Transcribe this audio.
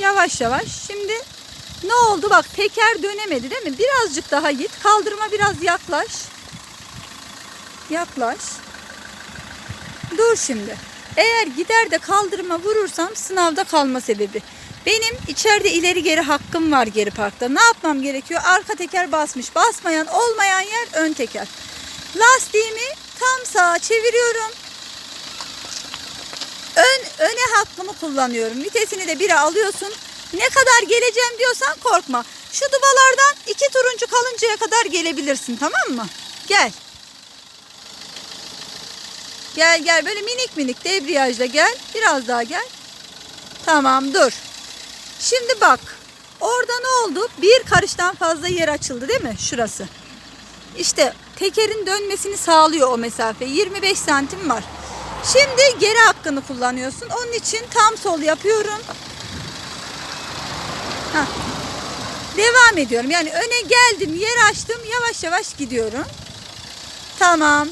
Yavaş yavaş. Şimdi ne oldu? Bak teker dönemedi değil mi? Birazcık daha git. Kaldırıma biraz yaklaş. Yaklaş. Dur şimdi. Eğer gider de kaldırıma vurursam sınavda kalma sebebi. Benim içeride ileri geri hakkım var geri parkta. Ne yapmam gerekiyor? Arka teker basmış. Basmayan olmayan yer ön teker. Lastiğimi tam sağa çeviriyorum. Ön, hakkımı kullanıyorum. Vitesini de bire alıyorsun. Ne kadar geleceğim diyorsan korkma. Şu dubalardan iki turuncu kalıncaya kadar gelebilirsin tamam mı? Gel. Gel gel böyle minik minik debriyajla gel. Biraz daha gel. Tamam dur. Şimdi bak. Orada ne oldu? Bir karıştan fazla yer açıldı değil mi? Şurası. İşte tekerin dönmesini sağlıyor o mesafe. 25 santim var. Şimdi geri hakkını kullanıyorsun. Onun için tam sol yapıyorum. Hah. Devam ediyorum. Yani öne geldim, yer açtım, yavaş yavaş gidiyorum. Tamam.